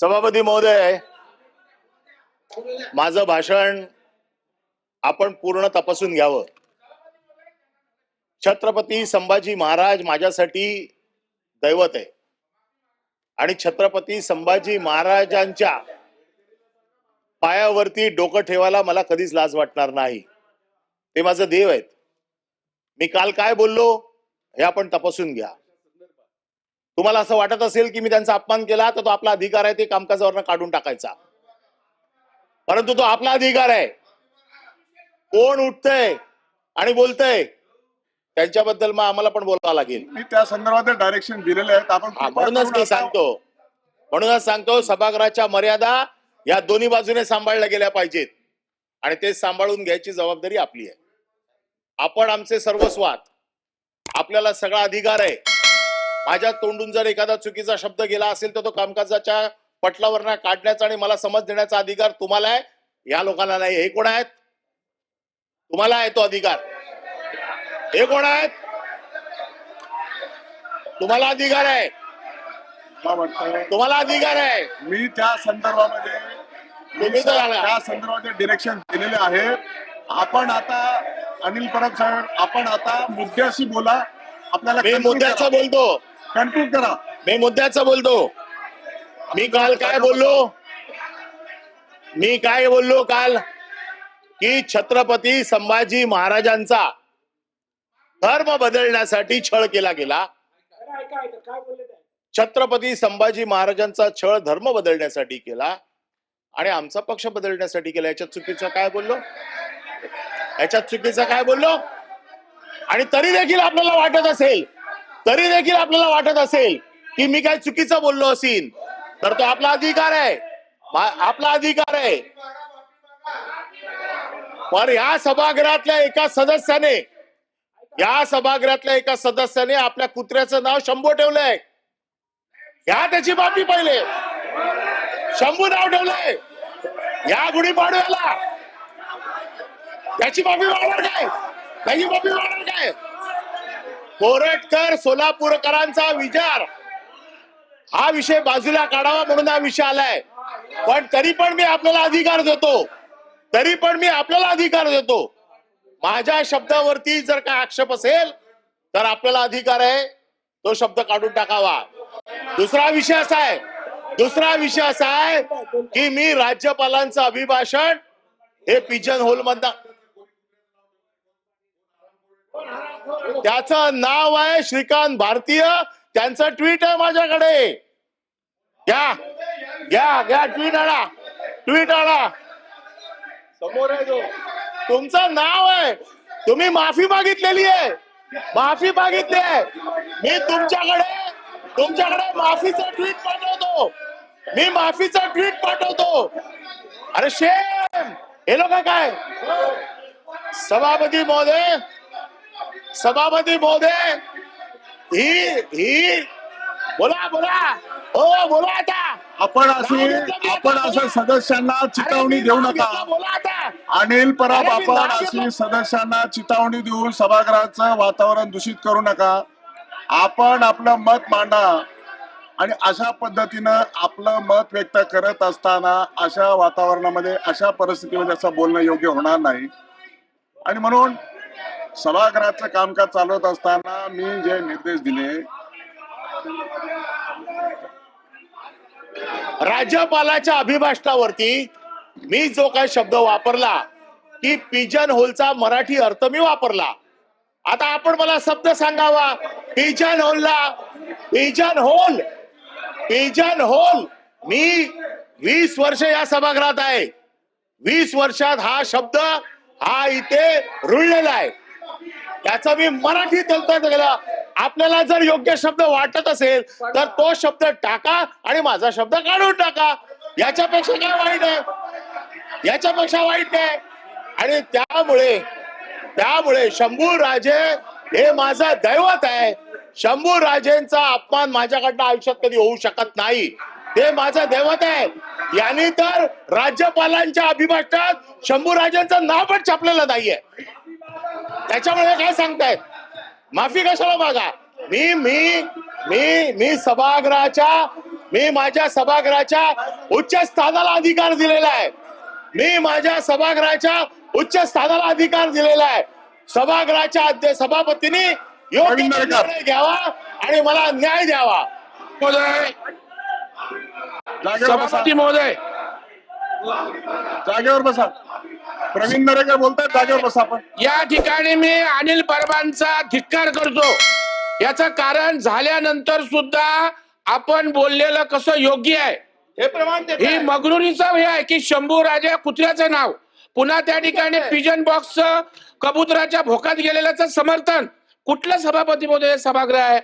सभापती महोदय माझं भाषण आपण पूर्ण तपासून घ्यावं. छत्रपती संभाजी महाराज माझ्यासाठी दैवत आहे. आणि छत्रपती संभाजी महाराजांच्या पायावरती डोकं ठेवायला मला कधीच लाज वाटणार नाही. ते माझं देव आहेत. मी काल काय बोललो हे आपण तपासून घ्या. तुम्हाला असं वाटत असेल की मी त्यांचा अपमान केला तर तो आपला अधिकार आहे ते कामकाजावरनं काढून टाकायचा. परंतु तो आपला अधिकार आहे. कोण उठतंय आणि बोलतंय त्यांच्याबद्दल मग आम्हाला पण बोलावं लागेल. मी त्या संदर्भात डायरेक्शन दिलेले आहेत आपण म्हणूनच मी सांगतो. म्हणूनच सांगतो सभागृहाच्या मर्यादा या दोन्ही बाजूने सांभाळल्या गेल्या पाहिजेत. आणि ते सांभाळून घ्यायची जबाबदारी आपली आहे. आपण आमचे सर्वस्वात आपल्याला सगळा अधिकार आहे. माझ्या तोंडून जर एखादा चुकीचा शब्द गेला असेल तर तो कामकाजाच्या पटलावर काढण्याचा आणि मला समज देण्याचा अधिकार तुम्हाला आहे? या लोकांना नाही. हे कोण आहेत? तुम्हाला आहे तो अधिकार. हे कोण आहेत? तुम्हाला अधिकार आहे. तुम्हाला अधिकार आहे. मी त्या संदर्भामध्ये तुम्ही. त्या संदर्भाचे डिरेक्शन दिलेले आहे. आपण आता अनिल परब साहेब आपण आता मुद्द्याशी बोला. आपल्याला मुद्द्याचं बोलतो. कन्क्लूड करा. मी मुद्द्याचं बोलतो. मी काल काय बोललो? मी काय बोललो काल? की छत्रपती संभाजी महाराजांचा धर्म बदलण्यासाठी छळ केला गेला. छत्रपती संभाजी महाराजांचा छळ धर्म बदलण्यासाठी केला. आणि आमचा पक्ष बदलण्यासाठी केला. याच्यात चुकीचं काय बोललो? याच्यात चुकीचं काय बोललो? आणि तरी देखील आपल्याला वाटत असेल तरी देखील आपल्याला वाटत असेल की मी काय चुकीचं बोललो असेल तर तो आपला अधिकार आहे. आपला अधिकार आहे. पण या सभागृहातल्या एका सदस्याने या सभागृहातल्या एका सदस्याने आपल्या कुत्र्याचं नाव शंभू ठेवलंय. या त्याची बाबी पहिले. शंभू नाव ठेवलंय. या गुढीपाडव्याला त्याची बाबी मागणार काय? त्याची बाबी मागणार काय? कोरटकर सोलापूरकरांचा विचार. हा विषय बाजूला काढावा म्हणून हा विषय आलाय पण तरी पण मी आपल्याला अधिकार देतो. तरी पण मी आपल्याला अधिकार देतो. माझ्या शब्दावरती जर काय आक्षेप असेल तर आपल्याला अधिकार आहे तो शब्द काढून टाकावा. दुसरा विषय असा आहे दुसरा विषय असा आहे की मी राज्यपालांचं अभिभाषण हे पिजन होल मधन त्याचं नाव आहे श्रीकांत भारतीय. त्यांचं ट्विट आहे माझ्याकडे. घ्या. घ्या घ्या ट्विट आणा. ट्विट आणा. समोर आहे तो. तुमचं नाव आहे. तुम्ही माफी मागितलेली आहे. माफी मागितली आहे. मी तुमच्याकडे तुमच्याकडे माफीचं ट्विट पाठवतो. मी माफीचं ट्विट पाठवतो. अरे शेम हे लोक काय? सभापती महोदय सभापती महोदय ही ही. बोला बोला. हो बोला आता. आपण अशी आपण अशा सदस्यांना चितावणी देऊ नका. बोला आता. अनिल परब आपण अशी घेतलं. सदस्यांना चितावणी देऊन सभागृहाचं वातावरण दूषित करू नका. आपण आपलं मत मांडा आणि अशा पद्धतीनं आपलं मत व्यक्त करत असताना अशा वातावरणामध्ये अशा परिस्थितीमध्ये असं बोलणं योग्य होणार नाही. आणि म्हणून सभागृहाचं कामकाज चालवत असताना मी जे निर्देश दिले राज्यपालाच्या अभिभाषणावरती मी जो काही शब्द वापरला की पिजन होलचा मराठी अर्थ मी वापरला. आता आपण मला शब्द सांगावा. पिजन होलला पिजन होल पिजन होल मी वीस वर्ष या सभागृहात आहे. वीस वर्षात हा शब्द हा इथे रुळलेला आहे. त्याचा मी मराठीत बोलतोय गेला आपल्याला जर योग्य शब्द वाटत असेल तर तो शब्द टाका आणि माझा शब्द काढून टाका. याच्यापेक्षा काय वाईट आहे? याच्यापेक्षा वाईट आहे आणि त्यामुळे त्यामुळे शंभू राजे हे माझं दैवत आहे. शंभू राजेंचा अपमान माझ्याकडनं आयुष्यात कधी होऊ शकत नाही. ते माझं दैवत आहे. यांनी तर राज्यपालांच्या अभिभाषणात शंभू राजेंचं नाव पण छापलेलं नाहीये. त्याच्यामुळे काय सांगतायत माफी कशाला मागा? मी मी मी मी सभागृहाच्या मी माझ्या सभागृहाच्या उच्च स्थानाला अधिकार दिलेला आहे. मी माझ्या सभागृहाच्या उच्च स्थानाला अधिकार दिलेला आहे. सभागृहाच्या अध्य सभापतींनी योग्य. निर्णय घ्यावा आणि मला न्याय द्यावा. महोदय. सभापती महोदय. जागेवर बसा. प्रवीण नरेकर बोलतायत? जागेवर बसा आपण. या ठिकाणी मी अनिल परबांचा धिक्कार करतो. याचं कारण झाल्यानंतर सुद्धा आपण बोललेलं कसं योग्य आहे? हे प्रमाण देत ही आहे. मगरुरीचं हे आहे की शंभू राजा कुत्र्याचं नाव. पुन्हा त्या ठिकाणी पिजन बॉक्स कबुतराच्या भोकात गेलेल्याचं समर्थन. कुठलं सभापती महोदय सभागृह आहे?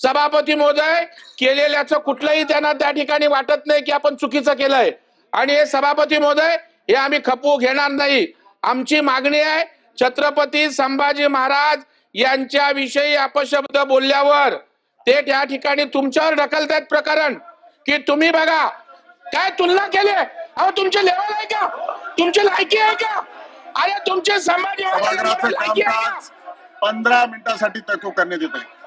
सभापती महोदय केलेल्याचं कुठलंही त्यांना त्या ठिकाणी वाटत नाही की आपण चुकीचं केलंय. आणि हे सभापती महोदय हे आम्ही खपवू घेणार नाही. आमची मागणी आहे छत्रपती संभाजी महाराज यांच्या विषयी अपशब्द बोलल्यावर ते त्या ठिकाणी तुमच्यावर ढकलतायत प्रकरण. की तुम्ही बघा काय तुलना केली अहो तुमचे लेवल आहे का? तुमची लायकी आहे का? अरे तुमचे संभाजी पंधरा मिनिटासाठी तहकूब करण्यात येत आहे